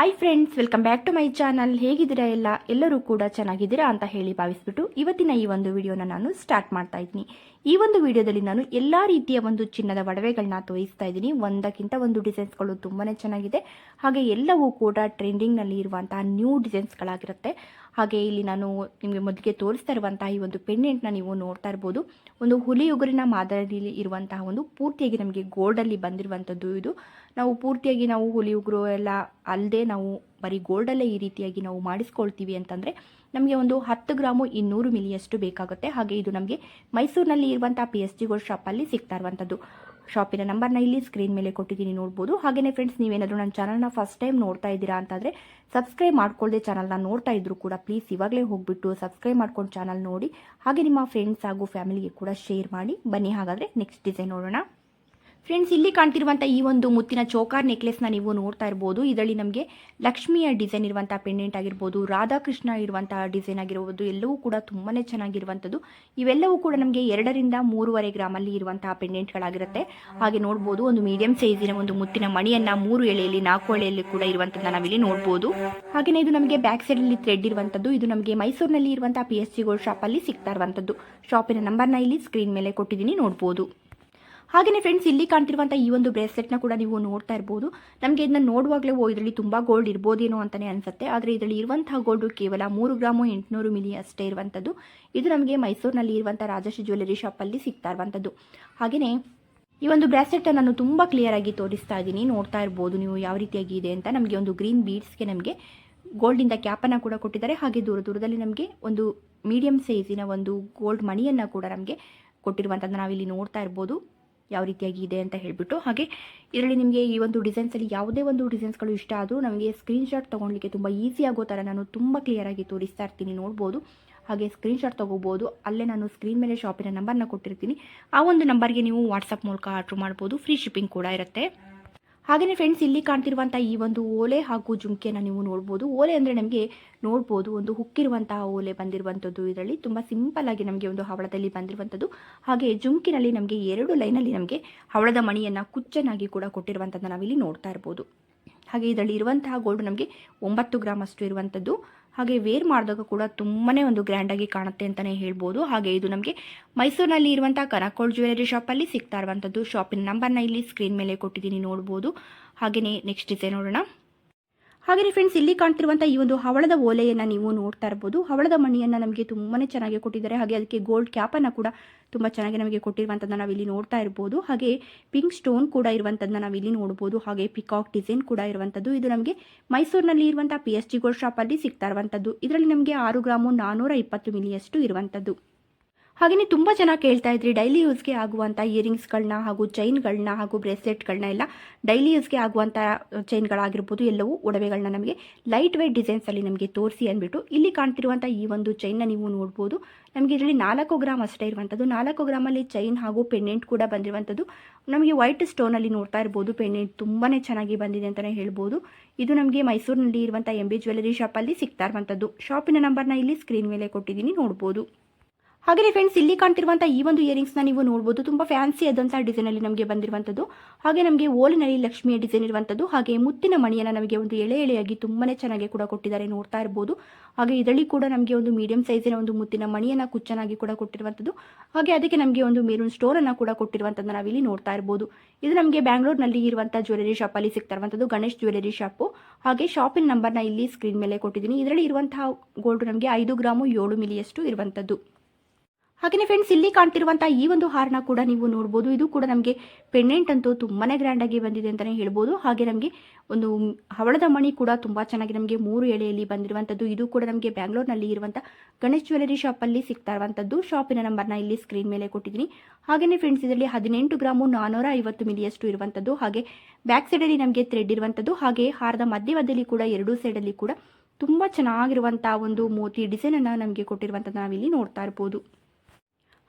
Hi friends welcome back to my channel ಹೇಗಿದ್ದೀರಾ ಎಲ್ಲ? ಎಲ್ಲರೂ ಕೂಡ ಚೆನ್ನಾಗಿದ್ದೀರಾ ಅಂತ ಹೇಳಿ ಭಾವಿಸ್ಬಿಟ್ಟು ಇವತ್ತಿನ ಈ ಒಂದು ವಿಡಿಯೋನ ನಾನು ಸ್ಟಾರ್ಟ್ ಮಾಡ್ತಾ ಇದ್ದೀನಿ. ಈ ಒಂದು ವಿಡಿಯೋದಲ್ಲಿ ನಾನು ಎಲ್ಲ ರೀತಿಯ ಒಂದು ಚಿನ್ನದ ಒಡವೆಗಳನ್ನ ತೋರಿಸ್ತಾ ಇದ್ದೀನಿ. ಒಂದಕ್ಕಿಂತ ಒಂದು ಡಿಸೈನ್ಸ್ಗಳು ತುಂಬಾ ಚೆನ್ನಾಗಿದೆ. ಹಾಗೆ ಎಲ್ಲವೂ ಕೂಡ ಟ್ರೆಂಡಿಂಗ್ನಲ್ಲಿ ಇರುವಂತಹ ನ್ಯೂ ಡಿಸೈನ್ಸ್ಗಳಾಗಿರುತ್ತೆ ಹಾಗೆ ಇಲ್ಲಿ ನಾನು ನಿಮಗೆ ಮೊದಲಿಗೆ ತೋರಿಸ್ತಾ ಇರುವಂತಹ ಈ ಒಂದು ಪೆಂಡೆಂಟ್ನ ನೀವು ನೋಡ್ತಾ ಇರ್ಬೋದು. ಒಂದು ಹುಲಿ ಉಗುರಿನ ಮಾದರಿಯಲ್ಲಿ ಇರುವಂತಹ ಒಂದು ಪೂರ್ತಿಯಾಗಿ ನಮಗೆ ಗೋಲ್ಡಲ್ಲಿ ಬಂದಿರುವಂಥದ್ದು ಇದು. ನಾವು ಪೂರ್ತಿಯಾಗಿ ನಾವು ಹುಲಿ ಉಗುರು ಎಲ್ಲ ಅಲ್ಲದೆ ನಾವು ಬರೀ ಗೋಲ್ಡಲ್ಲೇ ಈ ರೀತಿಯಾಗಿ ನಾವು ಮಾಡಿಸ್ಕೊಳ್ತೀವಿ ಅಂತಂದರೆ ನಮಗೆ ಒಂದು ಹತ್ತು ಗ್ರಾಮು ಇನ್ನೂರು ಮಿಲಿಯಷ್ಟು ಬೇಕಾಗುತ್ತೆ. ಹಾಗೆ ಇದು ನಮಗೆ ಮೈಸೂರಿನಲ್ಲಿ ಇರುವಂಥ ಪಿ ಎಸ್ ಜಿ ಗೋಲ್ಡ್ ಶಾಪಲ್ಲಿ ಸಿಗ್ತಾ ಇರುವಂಥದ್ದು. ಶಾಪಿನ ನಂಬರ್ನ ಇಲ್ಲಿ ಸ್ಕ್ರೀನ್ ಮೇಲೆ ಕೊಟ್ಟಿದ್ದೀನಿ, ನೋಡ್ಬೋದು. ಹಾಗೆಯೇ ಫ್ರೆಂಡ್ಸ್ ನೀವೇನಾದರೂ ನನ್ನ ಚಾನಲ್ನ ಫಸ್ಟ್ ಟೈಮ್ ನೋಡ್ತಾ ಇದ್ದೀರಾ ಅಂತಂದರೆ ಸಬ್ಸ್ಕ್ರೈಬ್ ಮಾಡ್ಕೊಳ್ಳದೆ ಚಾನಲ್ನ ನೋಡ್ತಾ ಇದ್ರು ಕೂಡ ಪ್ಲೀಸ್ ಇವಾಗಲೇ ಹೋಗ್ಬಿಟ್ಟು ಸಬ್ಸ್ಕ್ರೈಬ್ ಮಾಡ್ಕೊಂಡು ಚಾನಲ್ ನೋಡಿ, ಹಾಗೆ ನಿಮ್ಮ ಫ್ರೆಂಡ್ಸ್ ಹಾಗೂ ಫ್ಯಾಮಿಲಿಗೆ ಕೂಡ ಶೇರ್ ಮಾಡಿ. ಬನ್ನಿ ಹಾಗಾದರೆ ನೆಕ್ಸ್ಟ್ ಡಿಸೈನ್ ನೋಡೋಣ. ಫ್ರೆಂಡ್ಸ್ ಇಲ್ಲಿ ಕಾಣ್ತಿರುವಂಥ ಈ ಒಂದು ಮುತ್ತಿನ ಚೋಕಾರ್ ನೆಕ್ಲೆಸ್ನ ನೀವು ನೋಡ್ತಾ ಇರ್ಬೋದು. ಇದರಲ್ಲಿ ನಮಗೆ ಲಕ್ಷ್ಮಿಯ ಡಿಸೈನ್ ಇರುವಂಥ ಪೆಂಡೆಂಟ್ ಆಗಿರ್ಬೋದು, ರಾಧಾಕೃಷ್ಣ ಇರುವಂತಹ ಡಿಸೈನ್ ಆಗಿರ್ಬೋದು, ಎಲ್ಲವೂ ಕೂಡ ತುಂಬಾ ಚೆನ್ನಾಗಿರುವಂಥದ್ದು. ಇವೆಲ್ಲವೂ ಕೂಡ ನಮಗೆ ಎರಡರಿಂದ ಮೂರುವರೆ ಗ್ರಾಮಲ್ಲಿ ಇರುವಂತಹ ಪೆಂಡೆಂಟ್ಗಳಾಗಿರುತ್ತೆ ಹಾಗೆ ನೋಡ್ಬೋದು, ಒಂದು ಮೀಡಿಯಂ ಸೈಜಿನ ಒಂದು ಮುತ್ತಿನ ಮಣಿಯನ್ನ ಮೂರು ಎಳೆಯಲ್ಲಿ, ನಾಲ್ಕು ಎಳೆಯಲ್ಲಿ ಕೂಡ ಇರುವಂಥದ್ದನ್ನ ನಾವಿಲ್ಲಿ ನೋಡ್ಬೋದು. ಹಾಗೆಯೇ ಇದು ನಮಗೆ ಬ್ಯಾಕ್ ಸೈಡಲ್ಲಿ ಥ್ರೆಡ್ ಇರುವಂಥದ್ದು. ಇದು ನಮಗೆ ಮೈಸೂರಿನಲ್ಲಿ ಇರುವಂತಹ ಪಿ ಎಸ್ ಸಿ ಗೋಲ್ಡ್ ಶಾಪಲ್ಲಿ ಸಿಗ್ತಾ ಇರುವಂಥದ್ದು. ಶಾಪಿನ ನಂಬರ್ನ ಇಲ್ಲಿ ಸ್ಕ್ರೀನ್ ಮೇಲೆ ಕೊಟ್ಟಿದ್ದೀನಿ, ನೋಡ್ಬೋದು. ಹಾಗೆಯೇ ಫ್ರೆಂಡ್ಸ್ ಇಲ್ಲಿ ಕಾಣ್ತಿರುವಂಥ ಈ ಒಂದು ಬ್ರೇಸ್ಲೆಟ್ನ ಕೂಡ ನೀವು ನೋಡ್ತಾ ಇರ್ಬೋದು. ನಮಗೆ ಇದನ್ನ ನೋಡುವಾಗಲೇ, ಓ, ಇದರಲ್ಲಿ ತುಂಬ ಗೋಲ್ಡ್ ಇರ್ಬೋದೇನೋ ಅಂತಲೇ ಅನಿಸುತ್ತೆ. ಆದರೆ ಇದರಲ್ಲಿ ಇರುವಂತಹ ಗೋಲ್ಡು ಕೇವಲ ಮೂರು ಗ್ರಾಮು ಎಂಟುನೂರು ಮಿಲಿ ಅಷ್ಟೇ ಇರುವಂಥದ್ದು ಇದು ನಮಗೆ ಮೈಸೂರಿನಲ್ಲಿ ಇರುವಂಥ ರಾಜಶ್ರೀ ಜ್ಯುವೆಲರಿ ಶಾಪಲ್ಲಿ ಸಿಗ್ತಾ ಇರುವಂಥದ್ದು ಹಾಗೆಯೇ ಈ ಒಂದು ಬ್ರಾಸ್ಲೆಟ್ ನಾನು ತುಂಬ ಕ್ಲಿಯರ್ ಆಗಿ ತೋರಿಸ್ತಾ ಇದ್ದೀನಿ. ನೋಡ್ತಾ ಇರ್ಬೋದು ನೀವು ಯಾವ ರೀತಿಯಾಗಿ ಇದೆ ಅಂತ. ನಮಗೆ ಒಂದು ಗ್ರೀನ್ ಬೀಡ್ಸ್ಗೆ ನಮಗೆ ಗೋಲ್ಡಿಂದ ಕ್ಯಾಪನ್ನು ಕೂಡ ಕೊಟ್ಟಿದ್ದಾರೆ. ಹಾಗೆ ದೂರ ದೂರದಲ್ಲಿ ನಮಗೆ ಒಂದು ಮೀಡಿಯಂ ಸೈಜಿನ ಒಂದು ಗೋಲ್ಡ್ ಮಣಿಯನ್ನು ಕೂಡ ನಮಗೆ ಕೊಟ್ಟಿರುವಂಥದ್ದು ನಾವಿಲ್ಲಿ ನೋಡ್ತಾ ಇರ್ಬೋದು. ಯಾವ ರೀತಿಯಾಗಿ ಇದೆ ಅಂತ ಹೇಳಿಬಿಟ್ಟು, ಹಾಗೆ ಇದರಲ್ಲಿ ನಿಮಗೆ ಈ ಒಂದು ಡಿಸೈನ್ಸಲ್ಲಿ ಯಾವುದೇ ಒಂದು ಡಿಸೈನ್ಸ್ಗಳು ಇಷ್ಟ ಆದರೂ ನಮಗೆ ಸ್ಕ್ರೀನ್ಶಾಟ್ ತೊಗೊಳ್ಲಿಕ್ಕೆ ತುಂಬ ಈಸಿ ಆಗೋ ಥರ ನಾನು ತುಂಬ ಕ್ಲಿಯರಾಗಿ ತೋರಿಸ್ತಾ ಇರ್ತೀನಿ, ನೋಡ್ಬೋದು. ಹಾಗೆ ಸ್ಕ್ರೀನ್ಶಾಟ್ ತೊಗೋಬೋದು. ಅಲ್ಲೇ ನಾನು ಸ್ಕ್ರೀನ್ ಮೇಲೆ ಶಾಪಿನ ನಂಬರ್ನ ಕೊಟ್ಟಿರ್ತೀನಿ. ಆ ಒಂದು ನಂಬರ್ಗೆ ನೀವು ವಾಟ್ಸಪ್ ಮೂಲಕ ಆರ್ಡ್ರ್ ಮಾಡ್ಬೋದು. ಫ್ರೀ ಶಿಪ್ಪಿಂಗ್ ಕೂಡ ಇರುತ್ತೆ. ಹಾಗೆಯೇ ಫ್ರೆಂಡ್ಸ್ ಇಲ್ಲಿ ಕಾಣ್ತಿರುವಂಥ ಈ ಒಂದು ಓಲೆ ಹಾಗೂ ಜುಮ್ಕೆನ ನೀವು ನೋಡ್ಬೋದು. ಓಲೆ ಅಂದರೆ ನಮಗೆ ನೋಡ್ಬೋದು, ಒಂದು ಹುಕ್ಕಿರುವಂತಹ ಓಲೆ ಬಂದಿರುವಂಥದ್ದು. ಇದರಲ್ಲಿ ತುಂಬ ಸಿಂಪಲ್ ಆಗಿ ನಮಗೆ ಒಂದು ಹವಳದಲ್ಲಿ ಬಂದಿರುವಂಥದ್ದು. ಹಾಗೆ ಜುಂಕಿನಲ್ಲಿ ನಮಗೆ ಎರಡು ಲೈನಲ್ಲಿ ನಮಗೆ ಹವಳದ ಮಣಿಯನ್ನು ಕುಚ್ಚನಾಗಿ ಕೂಡ ಕೊಟ್ಟಿರುವಂಥದ್ದು ನಾವಿಲ್ಲಿ ನೋಡ್ತಾ ಇರ್ಬೋದು. ಹಾಗೆ ಇದರಲ್ಲಿ ಇರುವಂತಹ ಗೋಲ್ಡ್ ನಮಗೆ ಒಂಬತ್ತು ಗ್ರಾಮ್ ಅಷ್ಟು ಇರುವಂಥದ್ದು. ಹಾಗೆ ವೇರ್ ಮಾಡಿದಾಗ ಕೂಡ ತುಂಬಾ ಒಂದು ಗ್ರ್ಯಾಂಡಾಗಿ ಕಾಣುತ್ತೆ ಅಂತಲೇ ಹೇಳ್ಬೋದು. ಹಾಗೆ ಇದು ನಮಗೆ ಮೈಸೂರಿನಲ್ಲಿ ಇರುವಂಥ ಕನಕೋಳ್ ಜ್ಯುವೆಲರಿ ಶಾಪಲ್ಲಿ ಸಿಗ್ತಾ ಇರುವಂಥದ್ದು ಶಾಪಿನ ನಂಬರ್ನ ಇಲ್ಲಿ ಸ್ಕ್ರೀನ್ ಮೇಲೆ ಕೊಟ್ಟಿದ್ದೀನಿ ನೋಡ್ಬೋದು. ಹಾಗೆಯೇ ನೆಕ್ಸ್ಟ್ ಡಿಸೈನ್ ನೋಡೋಣ. ಹಾಗೆಯೇ ಫ್ರೆಂಡ್ಸ್ ಇಲ್ಲಿ ಕಾಣ್ತಿರುವಂಥ ಈ ಒಂದು ಹವಳದ ಓಲೆಯನ್ನು ನೀವು ನೋಡ್ತಾ ಇರ್ಬೋದು. ಹವಳದ ಮಣಿಯನ್ನು ನಮಗೆ ತುಂಬಾ ಚೆನ್ನಾಗಿ ಕೊಟ್ಟಿದ್ದಾರೆ. ಹಾಗೆ ಅದಕ್ಕೆ ಗೋಲ್ಡ್ ಕ್ಯಾಪನ್ನು ಕೂಡ ತುಂಬ ಚೆನ್ನಾಗಿ ನಮಗೆ ಕೊಟ್ಟಿರುವಂಥದ್ದನ್ನ ನಾವಿಲ್ಲಿ ನೋಡ್ತಾ ಇರ್ಬೋದು. ಹಾಗೆ ಪಿಂಕ್ ಸ್ಟೋನ್ ಕೂಡ ಇರುವಂಥದ್ದನ್ನ ನಾವಿಲ್ಲಿ ನೋಡ್ಬೋದು. ಹಾಗೆ ಪಿಕಾಕ್ ಡಿಸೈನ್ ಕೂಡ ಇರುವಂಥದ್ದು ಇದು ನಮಗೆ ಮೈಸೂರಿನಲ್ಲಿ ಇರುವಂಥ ಪಿ ಎಸ್ ಜಿ ಗೋಲ್ಡ್ ಶಾಪಲ್ಲಿ ಸಿಗ್ತಾ ಇರುವಂಥದ್ದು ಇದರಲ್ಲಿ ನಮಗೆ ಆರು ಗ್ರಾಮು ನಾನ್ನೂರ ಇಪ್ಪತ್ತು ಮಿಲಿಯಷ್ಟು ಇರುವಂಥದ್ದು ಹಾಗೆಯೇ ತುಂಬ ಜನ ಕೇಳ್ತಾ ಇದ್ರಿ ಡೈಲಿ ಯೂಸ್ಗೆ ಆಗುವಂಥ ಇಯರಿಂಗ್ಸ್ಗಳನ್ನ ಹಾಗೂ ಚೈನ್ಗಳನ್ನ ಹಾಗೂ ಬ್ರೇಸ್ಲೆಟ್ಗಳನ್ನ ಎಲ್ಲ ಡೈಲಿ ಯೂಸ್ಗೆ ಆಗುವಂಥ ಚೈನ್ಗಳಾಗಿರ್ಬೋದು ಎಲ್ಲವೂ ಒಡವೆಗಳನ್ನ ನಮಗೆ ಲೈಟ್ ವೇಟ್ ಡಿಸೈನ್ಸಲ್ಲಿ ನಮಗೆ ತೋರಿಸಿ ಅಂದ್ಬಿಟ್ಟು ಇಲ್ಲಿ ಕಾಣ್ತಿರುವಂಥ ಈ ಒಂದು ಚೈನ್ನ ನೀವು ನೋಡ್ಬೋದು. ನಮಗೆ ಇದರಲ್ಲಿ ನಾಲ್ಕು ಗ್ರಾಮ್ ಅಷ್ಟೇ ಇರುವಂಥದ್ದು ನಾಲ್ಕು ಗ್ರಾಮಲ್ಲಿ ಚೈನ್ ಹಾಗೂ ಪೆಂಡೆಂಟ್ ಕೂಡ ಬಂದಿರುವಂಥದ್ದು ನಮಗೆ ವೈಟ್ ಸ್ಟೋನಲ್ಲಿ ನೋಡ್ತಾ ಇರ್ಬೋದು. ಪೆಂಡೆಂಟ್ ತುಂಬಾ ಚೆನ್ನಾಗಿ ಬಂದಿದೆ ಅಂತಲೇ ಹೇಳ್ಬೋದು. ಇದು ನಮಗೆ ಮೈಸೂರಿನಲ್ಲಿ ಇರುವಂಥ ಎಂ ಬಿ ಜ್ಯುವೆಲರಿ ಶಾಪಲ್ಲಿ ಸಿಗ್ತಾ ಇರುವಂಥದ್ದು ಶಾಪಿನ ನಂಬರ್ನ ಇಲ್ಲಿ ಸ್ಕ್ರೀನ್ ಮೇಲೆ ಕೊಟ್ಟಿದ್ದೀನಿ, ನೋಡ್ಬೋದು. ಹಾಗೆಯೇ ಫ್ರೆಂಡ್ಸ್ ಇಲ್ಲಿ ಕಾಣ್ತಿರುವಂಥ ಈ ಒಂದು ಇಯರಿಂಗ್ಸ್ನ ನೀವು ನೋಡ್ಬೋದು. ತುಂಬ ಫ್ಯಾನ್ಸಿ ಆದಂಥ ಡಿಸೈನಲ್ಲಿ ನಮಗೆ ಬಂದಿರುವಂಥದ್ದು ಹಾಗೆ ನಮಗೆ ಓಲಿನಲ್ಲಿ ಲಕ್ಷ್ಮಿಯ ಡಿಸೈನ್ ಇರುವಂಥದ್ದು ಹಾಗೆ ಮುತ್ತಿನ ಮಣಿಯನ್ನು ನಮಗೆ ಒಂದು ಎಳೆ ಎಳೆಯಾಗಿ ತುಂಬಾ ಚೆನ್ನಾಗಿ ಕೂಡ ಕೊಟ್ಟಿದ್ದಾರೆ ನೋಡ್ತಾ ಇರ್ಬೋದು. ಹಾಗೆ ಇದರಲ್ಲಿ ಕೂಡ ನಮಗೆ ಒಂದು ಮೀಡಿಯಂ ಸೈಜಿನ ಒಂದು ಮುತ್ತಿನ ಮಣಿಯನ್ನು ಕುಚ್ಚನಾಗಿ ಕೂಡ ಕೊಟ್ಟಿರುವಂಥದ್ದು ಹಾಗೆ ಅದಕ್ಕೆ ನಮಗೆ ಒಂದು ಮೇರೂನ್ ಸ್ಟೋನನ್ನು ಕೂಡ ಕೊಟ್ಟಿರುವಂಥದ್ದು ನಾವಿಲ್ಲಿ ನೋಡ್ತಾ ಇರ್ಬೋದು. ಇದು ನಮಗೆ ಬ್ಯಾಂಗ್ಳೂರ್ನಲ್ಲಿ ಇರುವಂಥ ಜ್ಯುವೆಲರಿ ಶಾಪಲ್ಲಿ ಸಿಗ್ತಾ ಇರುವಂಥದ್ದು ಗಣೇಶ್ ಜ್ಯುವೆಲರಿ ಶಾಪು ಹಾಗೆ ಶಾಪಿನ ನಂಬರ್ನ ಇಲ್ಲಿ ಸ್ಕ್ರೀನ್ ಮೇಲೆ ಕೊಟ್ಟಿದ್ದೀನಿ. ಇದರಲ್ಲಿ ಇರುವಂತಹ ಗೋಲ್ಡ್ ನಮಗೆ ಐದು ಗ್ರಾಮು ಏಳು ಮಿಲಿಯಷ್ಟು ಇರುವಂಥದ್ದು ಹಾಗೆಯೇ ಫ್ರೆಂಡ್ಸ್ ಇಲ್ಲಿ ಕಾಣ್ತಿರುವಂತಹ ಈ ಒಂದು ಹಾರನ ಕೂಡ ನೀವು ನೋಡ್ಬೋದು. ಇದು ಕೂಡ ನಮಗೆ ಪೆಂಡೆಂಟ್ ಅಂತೂ ಗ್ರ್ಯಾಂಡ್ ಗ್ರ್ಯಾಂಡಾಗಿ ಬಂದಿದೆ ಅಂತಲೇ ಹೇಳ್ಬೋದು. ಹಾಗೆ ನಮಗೆ ಒಂದು ಹವಳದ ಮಣಿ ಕೂಡ ತುಂಬಾ ಚೆನ್ನಾಗಿ ನಮಗೆ ಮೂರು ಎಳೆಯಲ್ಲಿ ಬಂದಿರುವಂಥದ್ದು ಇದು ಕೂಡ ನಮಗೆ ಬ್ಯಾಂಗ್ಳೂರ್ನಲ್ಲಿ ಇರುವಂಥ ಗಣೇಶ್ ಜ್ಯುವೆಲರಿ ಶಾಪಲ್ಲಿ ಸಿಗ್ತಾ ಇರುವಂಥದ್ದು ಶಾಪಿನ ನಂಬರ್ನ ಇಲ್ಲಿ ಸ್ಕ್ರೀನ್ ಮೇಲೆ ಕೊಟ್ಟಿದ್ದೀನಿ. ಹಾಗೆಯೇ ಫ್ರೆಂಡ್ಸ್ ಇದರಲ್ಲಿ ಹದಿನೆಂಟು ಗ್ರಾಮು ನಾನೂರ ಐವತ್ತು ಮಿಲಿಯಷ್ಟು ಇರುವಂಥದ್ದು ಹಾಗೆ ಬ್ಯಾಕ್ ಸೈಡಲ್ಲಿ ನಮಗೆ ಥ್ರೆಡ್ ಇರುವಂಥದ್ದು ಹಾಗೆ ಹಾರದ ಮಧ್ಯದಲ್ಲಿ ಕೂಡ ಎರಡೂ ಸೈಡಲ್ಲಿ ಕೂಡ ತುಂಬ ಚೆನ್ನಾಗಿರುವಂಥ ಒಂದು ಮೋತಿ ಡಿಸೈನನ್ನು ನಮಗೆ ಕೊಟ್ಟಿರುವಂಥದ್ದು ನಾವಿಲ್ಲಿ ನೋಡ್ತಾ ಇರ್ಬೋದು.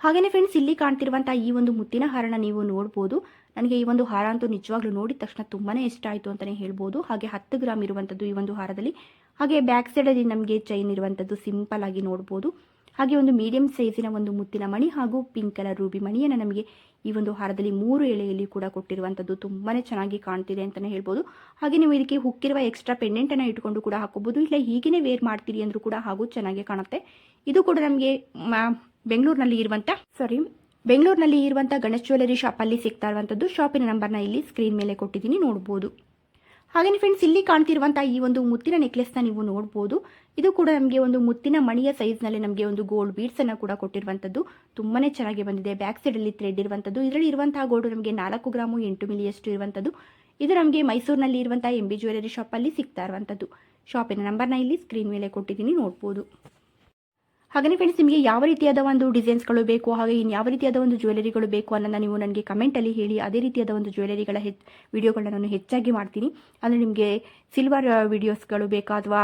ಹಾಗೆಯೇ ಫ್ರೆಂಡ್ಸ್ ಇಲ್ಲಿ ಕಾಣ್ತಿರುವಂಥ ಈ ಒಂದು ಮುತ್ತಿನ ಹಾರನ ನೀವು ನೋಡ್ಬೋದು. ನನಗೆ ಈ ಒಂದು ಹಾರ ಅಂತೂ ನಿಜವಾಗ್ಲೂ ನೋಡಿದ ತಕ್ಷಣ ತುಂಬಾ ಇಷ್ಟ ಆಯಿತು ಅಂತಲೇ ಹೇಳ್ಬೋದು. ಹಾಗೆ ಹತ್ತು ಗ್ರಾಮ್ ಇರುವಂಥದ್ದು ಈ ಒಂದು ಹಾರದಲ್ಲಿ. ಹಾಗೆ ಬ್ಯಾಕ್ ಸೈಡಲ್ಲಿ ನಮಗೆ ಚೈನ್ ಇರುವಂಥದ್ದು ಸಿಂಪಲ್ ಆಗಿ ನೋಡ್ಬೋದು. ಹಾಗೆ ಒಂದು ಮೀಡಿಯಂ ಸೈಜಿನ ಒಂದು ಮುತ್ತಿನ ಮಣಿ ಹಾಗೂ ಪಿಂಕ್ ಕಲರ್ ರೂಬಿ ಮಣಿಯನ್ನು ನಮಗೆ ಈ ಒಂದು ಹಾರದಲ್ಲಿ ಮೂರು ಎಳೆಯಲ್ಲಿ ಕೂಡ ಕೊಟ್ಟಿರುವಂಥದ್ದು ತುಂಬಾ ಚೆನ್ನಾಗಿ ಕಾಣ್ತಿದೆ ಅಂತಲೇ ಹೇಳ್ಬೋದು. ಹಾಗೆ ನೀವು ಇದಕ್ಕೆ ಹುಕ್ಕಿರುವ ಎಕ್ಸ್ಟ್ರಾ ಪೆಂಡೆಂಟನ್ನು ಇಟ್ಕೊಂಡು ಕೂಡ ಹಾಕೋಬೋದು ಇಲ್ಲ ಹೀಗೇ ವೇರ್ ಮಾಡ್ತೀರಿ ಅಂದರೂ ಕೂಡ ಹಾಗೂ ಚೆನ್ನಾಗಿ ಕಾಣುತ್ತೆ. ಇದು ಕೂಡ ನಮಗೆ ಬೆಂಗಳೂರಿನಲ್ಲಿ ಇರುವಂಥ ಸಾರಿ ಬೆಂಗಳೂರಿನಲ್ಲಿ ಇರುವಂಥ ಗಣೇಶ್ ಜ್ಯುವೆಲರಿ ಶಾಪಲ್ಲಿ ಸಿಗ್ತಾ ಇರುವಂಥದ್ದು ಶಾಪಿನ ನಂಬರ್ನ ಇಲ್ಲಿ ಸ್ಕ್ರೀನ್ ಮೇಲೆ ಕೊಟ್ಟಿದ್ದೀನಿ, ನೋಡ್ಬೋದು. ಹಾಗೆಯೇ ಫ್ರೆಂಡ್ಸ್ ಇಲ್ಲಿ ಕಾಣ್ತಿರುವಂಥ ಈ ಒಂದು ಮುತ್ತಿನ ನೆಕ್ಲೆಸ್ನ ನೀವು ನೋಡ್ಬೋದು. ಇದು ಕೂಡ ನಮಗೆ ಒಂದು ಮುತ್ತಿನ ಮಣಿಯ ಸೈಜ್ನಲ್ಲಿ ನಮಗೆ ಒಂದು ಗೋಲ್ಡ್ ಬೀಡ್ಸನ್ನು ಕೂಡ ಕೊಟ್ಟಿರುವಂಥದ್ದು ತುಂಬಾ ಚೆನ್ನಾಗಿ ಬಂದಿದೆ. ಬ್ಯಾಕ್ ಸೈಡಲ್ಲಿ ಥ್ರೆಡ್ ಇರುವಂಥದ್ದು ಇದರಲ್ಲಿ ಇರುವಂತಹ ಗೋಲ್ಡ್ ನಮಗೆ ನಾಲ್ಕು ಗ್ರಾಮು ಎಂಟು ಮಿಲಿಯಷ್ಟು ಇರುವಂಥದ್ದು ಇದು ನಮಗೆ ಮೈಸೂರಿನಲ್ಲಿ ಇರುವಂತಹ ಎಂ ಬಿ ಜ್ಯುವೆಲರಿ ಶಾಪಲ್ಲಿ ಸಿಗ್ತಾ ಇರುವಂಥದ್ದು ಶಾಪಿನ ನಂಬರ್ನ ಇಲ್ಲಿ ಸ್ಕ್ರೀನ್ ಮೇಲೆ ಕೊಟ್ಟಿದ್ದೀನಿ. ನೋಡ್ಬೋದು. ಹಾಗೆಯೇ ಫ್ರೆಂಡ್ಸ್ ನಿಮಗೆ ಯಾವ ರೀತಿಯಾದ ಒಂದು ಡಿಸೈನ್ಸ್ಗಳು ಬೇಕು, ಹಾಗೆ ಇನ್ನು ಯಾವ ರೀತಿಯಾದ ಒಂದು ಜ್ಯುವೆಲರಿಗಳು ಬೇಕು ಅನ್ನೋದನ್ನ ನೀವು ನನಗೆ ಕಮೆಂಟಲ್ಲಿ ಹೇಳಿ, ಅದೇ ರೀತಿಯಾದ ಒಂದು ಜ್ಯುವೆಲರಿಗಳ ಹೆಚ್ ವಿಡಿಯೋಗಳನ್ನ ನಾನು ಹೆಚ್ಚಾಗಿ ಮಾಡ್ತೀನಿ. ಅಂದರೆ ನಿಮಗೆ ಸಿಲ್ವರ್ ವಿಡಿಯೋಸ್ಗಳು ಬೇಕಾ, ಅಥವಾ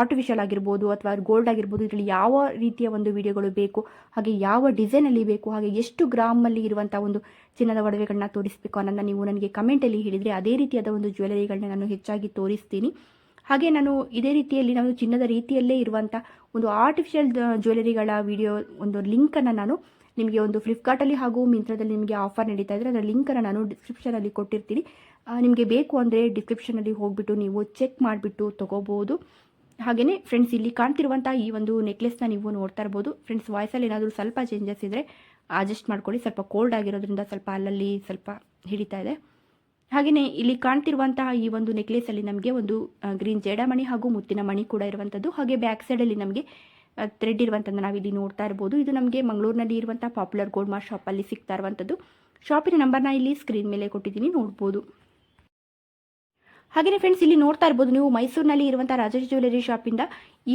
ಆರ್ಟಿಫಿಷಿಯಲ್ ಆಗಿರ್ಬೋದು, ಅಥವಾ ಗೋಲ್ಡ್ ಆಗಿರ್ಬೋದು, ಇದರಲ್ಲಿ ಯಾವ ರೀತಿಯ ಒಂದು ವಿಡಿಯೋಗಳು ಬೇಕು, ಹಾಗೆ ಯಾವ ಡಿಸೈನಲ್ಲಿ ಬೇಕು, ಹಾಗೆ ಎಷ್ಟು ಗ್ರಾಮಲ್ಲಿ ಇರುವಂಥ ಒಂದು ಚಿನ್ನದ ಒಡವೆಗಳನ್ನ ತೋರಿಸಬೇಕು ಅನ್ನೋದನ್ನ ನೀವು ನನಗೆ ಕಮೆಂಟಲ್ಲಿ ಹೇಳಿದರೆ ಅದೇ ರೀತಿಯಾದ ಒಂದು ಜ್ಯುವೆಲರಿಗಳನ್ನ ನಾನು ಹೆಚ್ಚಾಗಿ ತೋರಿಸ್ತೀನಿ. ಹಾಗೆ ನಾನು ಇದೇ ರೀತಿಯಲ್ಲಿ ನಾನು ಚಿನ್ನದ ರೀತಿಯಲ್ಲೇ ಇರುವಂಥ ಒಂದು ಆರ್ಟಿಫಿಷಿಯಲ್ ಜ್ಯುವೆಲರಿಗಳ ವಿಡಿಯೋ ಒಂದು ಲಿಂಕನ್ನು ನಾನು ನಿಮಗೆ ಒಂದು ಫ್ಲಿಪ್ಕಾರ್ಟಲ್ಲಿ ಹಾಗೂ ಮಿಂತ್ರದಲ್ಲಿ ನಿಮಗೆ ಆಫರ್ ನಡೀತಾ ಇದ್ದರೆ ಅದರ ಲಿಂಕನ್ನು ನಾನು ಡಿಸ್ಕ್ರಿಪ್ಷನಲ್ಲಿ ಕೊಟ್ಟಿರ್ತೀನಿ. ನಿಮಗೆ ಬೇಕು ಅಂದರೆ ಡಿಸ್ಕ್ರಿಪ್ಷನಲ್ಲಿ ಹೋಗಿಬಿಟ್ಟು ನೀವು ಚೆಕ್ ಮಾಡಿಬಿಟ್ಟು ತೊಗೋಬೋದು. ಹಾಗೆಯೇ ಫ್ರೆಂಡ್ಸ್ ಇಲ್ಲಿ ಕಾಣ್ತಿರುವಂಥ ಈ ಒಂದು ನೆಕ್ಲೆಸ್ನ ನೀವು ನೋಡ್ತಾ ಇರ್ಬೋದು. ಫ್ರೆಂಡ್ಸ್ ವಾಯ್ಸಲ್ಲಿ ಏನಾದರೂ ಸ್ವಲ್ಪ ಚೇಂಜಸ್ ಇದ್ದರೆ ಅಡ್ಜಸ್ಟ್ ಮಾಡ್ಕೊಳ್ಳಿ. ಸ್ವಲ್ಪ ಕೋಲ್ಡ್ ಆಗಿರೋದ್ರಿಂದ ಸ್ವಲ್ಪ ಅಲ್ಲಲ್ಲಿ ಸ್ವಲ್ಪ ಹಿಡಿತಾ ಇದೆ. ಹಾಗೆಯೇ ಇಲ್ಲಿ ಕಾಣ್ತಿರುವಂತಹ ಈ ಒಂದು ನೆಕ್ಲೆಸ್ ಅಲ್ಲಿ ನಮಗೆ ಒಂದು ಗ್ರೀನ್ ಜೇಡಮಣಿ ಹಾಗೂ ಮುತ್ತಿನ ಮಣಿ ಕೂಡ ಇರುವಂತದ್ದು. ಹಾಗೆ ಬ್ಯಾಕ್ ಸೈಡ್ ಅಲ್ಲಿ ನಮಗೆ ಥ್ರೆಡ್ ಇರುವಂಥದ್ದು ನಾವಿಲ್ಲಿ ನೋಡ್ತಾ ಇರ್ಬೋದು. ಇದು ನಮಗೆ ಮಂಗಳೂರಿನಲ್ಲಿ ಇರುವಂಥ ಪಾಪ್ಯುಲರ್ ಗೋಲ್ಡ್ ಶಾಪ್ ಅಲ್ಲಿ ಸಿಗ್ತಾ ಇರುವಂತದ್ದು. ಶಾಪಿನ ನಂಬರ್ನ ಇಲ್ಲಿ ಸ್ಕ್ರೀನ್ ಮೇಲೆ ಕೊಟ್ಟಿದ್ದೀನಿ, ನೋಡ್ಬೋದು. ಹಾಗೆಯೇ ಫ್ರೆಂಡ್ಸ್ ಇಲ್ಲಿ ನೋಡ್ತಾ ಇರ್ಬೋದು ನೀವು ಮೈಸೂರಿನಲ್ಲಿ ಇರುವಂಥ ರಾಜೇಶ್ ಜ್ಯುವೆಲರಿ ಶಾಪಿಂದ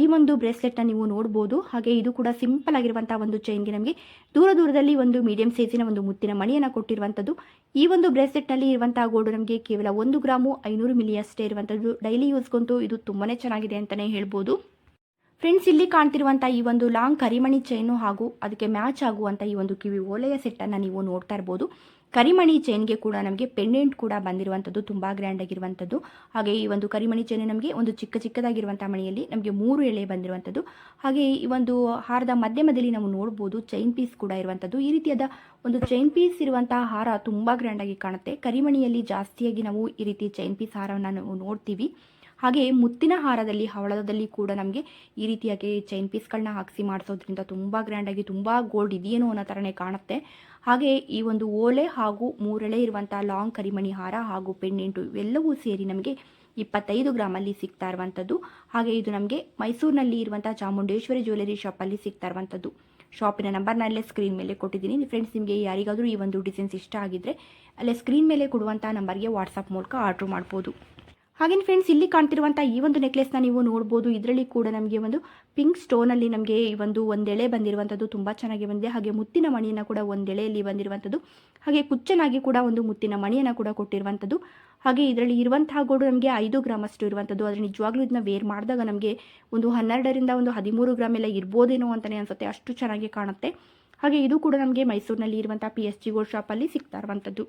ಈ ಒಂದು ಬ್ರೇಸ್ಲೆಟ್ನ ನೀವು ನೋಡ್ಬೋದು. ಹಾಗೆ ಇದು ಕೂಡ ಸಿಂಪಲ್ ಆಗಿರುವಂಥ ಒಂದು ಚೈನ್ಗೆ ನಮಗೆ ದೂರ ದೂರದಲ್ಲಿ ಒಂದು ಮೀಡಿಯಂ ಸೈಜಿನ ಒಂದು ಮುತ್ತಿನ ಮಣಿಯನ್ನು ಕೊಟ್ಟಿರುವಂಥದ್ದು ಈ ಒಂದು ಬ್ರೇಸ್ಲೆಟ್ನಲ್ಲಿ ಇರುವಂತಹ ಗೋಲ್ಡ್ ನಮಗೆ ಕೇವಲ ಒಂದು ಗ್ರಾಮು ಐನೂರು ಮಿಲಿ ಅಷ್ಟೇ ಇರುವಂಥದ್ದು ಡೈಲಿ ಯೂಸ್ಗಂತೂ ಇದು ತುಂಬಾ ಚೆನ್ನಾಗಿದೆ ಅಂತಲೇ ಹೇಳ್ಬೋದು. ಫ್ರೆಂಡ್ಸ್ ಇಲ್ಲಿ ಕಾಣ್ತಿರುವಂಥ ಈ ಒಂದು ಲಾಂಗ್ ಕರಿಮಣಿ ಚೈನು ಹಾಗೂ ಅದಕ್ಕೆ ಮ್ಯಾಚ್ ಆಗುವಂಥ ಈ ಒಂದು ಕಿವಿ ಓಲೆಯ ಸೆಟ್ಟನ್ನು ನೀವು ನೋಡ್ತಾ ಇರ್ಬೋದು. ಕರಿಮಣಿ ಚೈನ್ಗೆ ಕೂಡ ನಮಗೆ ಪೆಂಡೆಂಟ್ ಕೂಡ ಬಂದಿರುವಂಥದ್ದು ತುಂಬ ಗ್ರ್ಯಾಂಡ್ ಆಗಿರುವಂಥದ್ದು. ಹಾಗೆ ಈ ಒಂದು ಕರಿಮಣಿ ಚೈನ್ ನಮಗೆ ಒಂದು ಚಿಕ್ಕ ಚಿಕ್ಕದಾಗಿರುವಂಥ ಮಣಿಯಲ್ಲಿ ನಮಗೆ ಮೂರು ಎಳೆ ಬಂದಿರುವಂಥದ್ದು. ಹಾಗೆ ಈ ಒಂದು ಹಾರದ ಮಧ್ಯದಲ್ಲಿ ನಾವು ನೋಡ್ಬೋದು ಚೈನ್ ಪೀಸ್ ಕೂಡ ಇರುವಂಥದ್ದು. ಈ ರೀತಿಯಾದ ಒಂದು ಚೈನ್ ಪೀಸ್ ಇರುವಂತಹ ಹಾರ ತುಂಬ ಗ್ರ್ಯಾಂಡಾಗಿ ಕಾಣುತ್ತೆ. ಕರಿಮಣಿಯಲ್ಲಿ ಜಾಸ್ತಿಯಾಗಿ ನಾವು ಈ ರೀತಿ ಚೈನ್ ಪೀಸ್ ಹಾರವನ್ನು ನಾವು ನೋಡ್ತೀವಿ. ಹಾಗೆ ಮುತ್ತಿನ ಹಾರದಲ್ಲಿ, ಹವಳದಲ್ಲಿ ಕೂಡ ನಮಗೆ ಈ ರೀತಿಯಾಗಿ ಚೈನ್ ಪೀಸ್ಗಳನ್ನ ಹಾಕಿಸಿ ಮಾಡಿಸೋದ್ರಿಂದ ತುಂಬ ಗ್ರ್ಯಾಂಡಾಗಿ ತುಂಬ ಗೋಲ್ಡ್ ಇದೆಯೇನೋ ಅನ್ನೋ ಥರನೇ ಕಾಣುತ್ತೆ. ಹಾಗೆ ಈ ಒಂದು ಓಲೆ ಹಾಗೂ ಮೂರೆಳೆ ಇರುವಂಥ ಲಾಂಗ್ ಕರಿಮಣಿ ಹಾರ ಹಾಗೂ ಪೆಂಡೆಂಟು ಇವೆಲ್ಲವೂ ಸೇರಿ ನಮಗೆ ಇಪ್ಪತ್ತೈದು ಗ್ರಾಮಲ್ಲಿ ಸಿಗ್ತಾ ಇರುವಂಥದ್ದು. ಹಾಗೆ ಇದು ನಮಗೆ ಮೈಸೂರಿನಲ್ಲಿ ಇರುವಂಥ ಚಾಮುಂಡೇಶ್ವರಿ ಜ್ಯುವೆಲರಿ ಶಾಪಲ್ಲಿ ಸಿಗ್ತಾ ಇರುವಂಥದ್ದು. ಶಾಪಿನ ನಂಬರ್ನ ಅಲ್ಲೇ ಸ್ಕ್ರೀನ್ ಮೇಲೆ ಕೊಟ್ಟಿದ್ದೀನಿ. ಫ್ರೆಂಡ್ಸ್ ನಿಮಗೆ ಯಾರಿಗಾದರೂ ಈ ಒಂದು ಡಿಸೈನ್ಸ್ ಇಷ್ಟ ಆಗಿದ್ದರೆ ಅಲ್ಲೇ ಸ್ಕ್ರೀನ್ ಮೇಲೆ ಕೊಡುವಂಥ ನಂಬರ್ಗೆ ವಾಟ್ಸಪ್ ಮೂಲಕ ಆರ್ಡ್ರ್ ಮಾಡ್ಬೋದು. ಹಾಗೇನು ಫ್ರೆಂಡ್ಸ್ ಇಲ್ಲಿ ಕಾಣ್ತಿರುವಂಥ ಈ ಒಂದು ನೆಕ್ಲೆಸ್ನ ನೀವು ನೋಡ್ಬೋದು. ಇದರಲ್ಲಿ ಕೂಡ ನಮಗೆ ಒಂದು ಪಿಂಕ್ ಸ್ಟೋನಲ್ಲಿ ನಮಗೆ ಈ ಒಂದು ಒಂದೆಳೆ ಬಂದಿರುವಂಥದ್ದು ತುಂಬ ಚೆನ್ನಾಗಿ ಬಂದಿದೆ. ಹಾಗೆ ಮುತ್ತಿನ ಮಣಿಯನ್ನು ಕೂಡ ಒಂದೆಳೆಯಲ್ಲಿ ಬಂದಿರುವಂಥದ್ದು ಹಾಗೆ ಕುಚ್ಚನಾಗಿ ಕೂಡ ಒಂದು ಮುತ್ತಿನ ಮಣಿಯನ್ನು ಕೂಡ ಕೊಟ್ಟಿರುವಂಥದ್ದು ಹಾಗೆ ಇದರಲ್ಲಿ ಇರುವಂತಹ ಗೋಡು ನಮಗೆ ಐದು ಗ್ರಾಮ್ ಅಷ್ಟು ಇರುವಂಥದ್ದು ಆದರೆ ನಿಜವಾಗ್ಲೂ ಇದನ್ನ ವೇರ್ ಮಾಡಿದಾಗ ನಮಗೆ ಒಂದು ಹನ್ನೆರಡರಿಂದ ಒಂದು ಹದಿಮೂರು ಗ್ರಾಮ್ ಎಲ್ಲ ಇರ್ಬೋದೇನೋ ಅಂತಲೇ ಅನಿಸುತ್ತೆ. ಅಷ್ಟು ಚೆನ್ನಾಗಿ ಕಾಣುತ್ತೆ. ಹಾಗೆ ಇದು ಕೂಡ ನಮಗೆ ಮೈಸೂರಿನಲ್ಲಿ ಇರುವಂಥ ಪಿ ಎಸ್ ಜಿ ಗೋಲ್ಡ್ ಶಾಪಲ್ಲಿ ಸಿಗ್ತಾ ಇರುವಂಥದ್ದು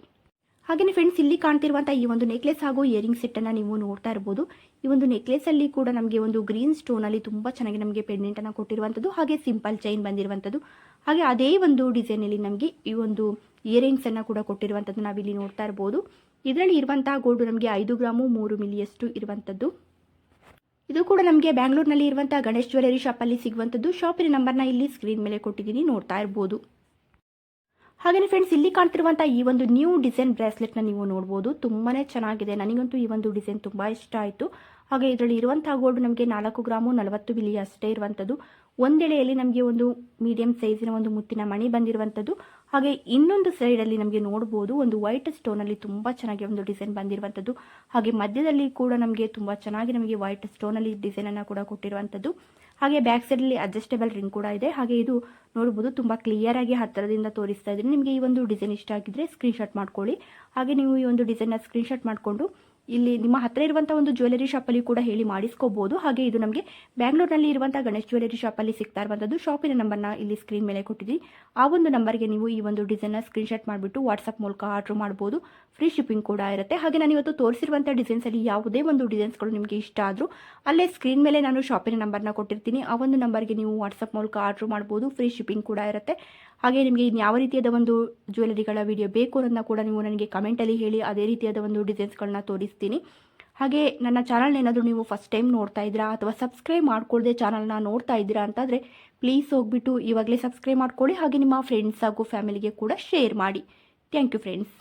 ಹಾಗೆಯೇ ಫ್ರೆಂಡ್ಸ್ ಇಲ್ಲಿ ಕಾಣ್ತಿರುವಂಥ ಈ ಒಂದು ನೆಕ್ಲೆಸ್ ಹಾಗೂ ಇಯರಿಂಗ್ ಸೆಟ್ಟನ್ನು ನೀವು ನೋಡ್ತಾ ಇರ್ಬೋದು. ಈ ಒಂದು ನೆಕ್ಲೆಸಲ್ಲಿ ಕೂಡ ನಮಗೆ ಒಂದು ಗ್ರೀನ್ ಸ್ಟೋನಲ್ಲಿ ತುಂಬ ಚೆನ್ನಾಗಿ ನಮಗೆ ಪೆಂಡೆಂಟನ್ನು ಕೊಟ್ಟಿರುವಂಥದ್ದು, ಹಾಗೆ ಸಿಂಪಲ್ ಚೈನ್ ಬಂದಿರುವಂಥದ್ದು. ಹಾಗೆ ಅದೇ ಒಂದು ಡಿಸೈನಲ್ಲಿ ನಮಗೆ ಈ ಒಂದು ಇಯರಿಂಗ್ಸನ್ನು ಕೂಡ ಕೊಟ್ಟಿರುವಂಥದ್ದು ನಾವಿಲ್ಲಿ ನೋಡ್ತಾ ಇರ್ಬೋದು. ಇದರಲ್ಲಿ ಇರುವಂತಹ ಗೋಲ್ಡು ನಮಗೆ ಐದು ಗ್ರಾಮು, ಮೂರು ಮಿಲಿಯಷ್ಟು ಇರುವಂಥದ್ದು. ಇದು ಕೂಡ ನಮಗೆ ಬ್ಯಾಂಗ್ಳೂರಿನಲ್ಲಿ ಇರುವಂಥ ಗಣೇಶ್ ಜ್ಯುವೆಲರಿ ಶಾಪಲ್ಲಿ ಸಿಗುವಂಥದ್ದು. ಶಾಪಿನ ನಂಬರ್ನ ಇಲ್ಲಿ ಸ್ಕ್ರೀನ್ ಮೇಲೆ ಕೊಟ್ಟಿದ್ದೀನಿ, ನೋಡ್ತಾ ಇರ್ಬೋದು. ಹಾಗೆಯೇ ಫ್ರೆಂಡ್ಸ್ ಇಲ್ಲಿ ಕಾಣ್ತಿರುವಂಥ ಈ ಒಂದು ನ್ಯೂ ಡಿಸೈನ್ ಬ್ರೇಸ್ಲೆಟ್ನ ನೀವು ನೋಡ್ಬೋದು. ತುಂಬಾನೇ ಚೆನ್ನಾಗಿದೆ. ನನಗಂತೂ ಈ ಒಂದು ಡಿಸೈನ್ ತುಂಬ ಇಷ್ಟ ಆಯಿತು. ಹಾಗೆ ಇದರಲ್ಲಿ ಇರುವಂಥ ಗೋಲ್ಡ್ ನಮಗೆ ನಾಲ್ಕು ಗ್ರಾಮು ನಲವತ್ತು ಬಿಲಿ ಅಷ್ಟೇ ಇರುವಂಥದ್ದು ಒಂದೆಳೆಯಲ್ಲಿ ನಮಗೆ ಒಂದು ಮೀಡಿಯಂ ಸೈಜಿನ ಒಂದು ಮುತ್ತಿನ ಮಣಿ ಬಂದಿರುವಂಥದ್ದು ಹಾಗೆ ಇನ್ನೊಂದು ಸೈಡಲ್ಲಿ ನಮಗೆ ನೋಡಬಹುದು ಒಂದು ವೈಟ್ ಸ್ಟೋನಲ್ಲಿ ತುಂಬಾ ಚೆನ್ನಾಗಿ ಒಂದು ಡಿಸೈನ್ ಬಂದಿರುವಂಥದ್ದು ಹಾಗೆ ಮಧ್ಯದಲ್ಲಿ ಕೂಡ ನಮಗೆ ತುಂಬ ಚೆನ್ನಾಗಿ ನಮಗೆ ವೈಟ್ ಸ್ಟೋನಲ್ಲಿ ಡಿಸೈನನ್ನು ಕೂಡ ಕೊಟ್ಟಿರುವಂಥದ್ದು ಹಾಗೆ ಬ್ಯಾಕ್ ಸೈಡಲ್ಲಿ ಅಡ್ಜಸ್ಟೇಬಲ್ ರಿಂಗ್ ಕೂಡ ಇದೆ. ಹಾಗೆ ಇದು ನೋಡ್ಬೋದು ತುಂಬ ಕ್ಲಿಯರಾಗಿ ಹತ್ತಿರದಿಂದ ತೋರಿಸ್ತಾ ಇದ್ದೀನಿ ನಿಮಗೆ ಈ ಒಂದು ಡಿಸೈನ್ ಇಷ್ಟ ಆಗಿದ್ರೆ ಸ್ಕ್ರೀನ್ಶಾಟ್ ಮಾಡ್ಕೊಳ್ಳಿ. ಹಾಗೆ ನೀವು ಈ ಒಂದು ಡಿಸೈನ್ನ ಸ್ಕ್ರೀನ್ಶಾಟ್ ಮಾಡಿಕೊಂಡು ಇಲ್ಲಿ ನಿಮ್ಮ ಹತ್ತಿರ ಇರುವಂಥ ಒಂದು ಜ್ಯುವೆಲರಿ ಶಾಪಲ್ಲಿ ಕೂಡ ಹೇಳಿ ಮಾಡಿಸ್ಕೋಬೋದು. ಹಾಗೆ ಇದು ನಮಗೆ ಬ್ಯಾಂಗ್ಳೂರ್ನಲ್ಲಿ ಇರುವಂಥ ಗಣೇಶ್ ಜ್ಯುವೆಲರಿ ಶಾಪಲ್ಲಿ ಸಿಗ್ತಾ ಇರುವಂಥದ್ದು ಶಾಪಿನ ನಂಬರ್ನ ಇಲ್ಲಿ ಸ್ಕ್ರೀನ್ ಮೇಲೆ ಕೊಟ್ಟಿದ್ದೀನಿ. ಆ ಒಂದು ನಂಬರ್ಗೆ ನೀವು ಈ ಒಂದು ಡಿಸೈನ್ನ ಸ್ಕ್ರೀನ್ಶಾಟ್ ಮಾಡಿಬಿಟ್ಟು ವಾಟ್ಸಪ್ ಮೂಲಕ ಆರ್ಡ್ರ್ ಮಾಡ್ಬೋದು. ಫ್ರೀ ಶಿಪ್ಪಿಂಗ್ ಕೂಡ ಇರುತ್ತೆ. ಹಾಗೆ ನಾನು ಇವತ್ತು ತೋರಿಸಿರುವಂಥ ಡಿಸೈನ್ಸಲ್ಲಿ ಯಾವುದೇ ಒಂದು ಡಿಸೈನ್ಸ್ಗಳು ನಿಮಗೆ ಇಷ್ಟ ಆದರೂ ಅಲ್ಲೇ ಸ್ಕ್ರೀನ್ ಮೇಲೆ ನಾನು ಶಾಪಿನ ನಂಬರ್ನ ಕೊಟ್ಟಿರ್ತೀನಿ. ಆ ಒಂದು ನಂಬರ್ಗೆ ನೀವು ವಾಟ್ಸಪ್ ಮೂಲಕ ಆರ್ಡರ್ ಮಾಡ್ಬೋದು. ಫ್ರೀ ಶಿಪ್ಪಿಂಗ್ ಕೂಡ ಇರುತ್ತೆ. ಹಾಗೆ ನಿಮಗೆ ಇನ್ನು ಯಾವ ರೀತಿಯಾದ ಒಂದು ಜ್ಯುವೆಲರಿಗಳ ವಿಡಿಯೋ ಬೇಕು ಅನ್ನೋದನ್ನ ಕೂಡ ನೀವು ನನಗೆ ಕಮೆಂಟಲ್ಲಿ ಹೇಳಿ, ಅದೇ ರೀತಿಯಾದ ಒಂದು ಡಿಸೈನ್ಸ್ಗಳನ್ನ ತೋರಿಸ್ತೀನಿ. ಹಾಗೆ ನನ್ನ ಚಾನಲ್ನ ಏನಾದರೂ ನೀವು ಫಸ್ಟ್ ಟೈಮ್ ನೋಡ್ತಾ ಇದ್ದೀರಾ ಅಥವಾ ಸಬ್ಸ್ಕ್ರೈಬ್ ಮಾಡಿಕೊಳ್ಳದೆ ಚಾನಲ್ನ ನೋಡ್ತಾ ಇದ್ದೀರಾ ಅಂತಂದರೆ ಪ್ಲೀಸ್ ಹೋಗ್ಬಿಟ್ಟು ಇವಾಗಲೇ ಸಬ್ಸ್ಕ್ರೈಬ್ ಮಾಡ್ಕೊಳ್ಳಿ, ಹಾಗೆ ನಿಮ್ಮ ಫ್ರೆಂಡ್ಸ್ ಹಾಗೂ ಫ್ಯಾಮಿಲಿಗೆ ಕೂಡ ಶೇರ್ ಮಾಡಿ. Thank you friends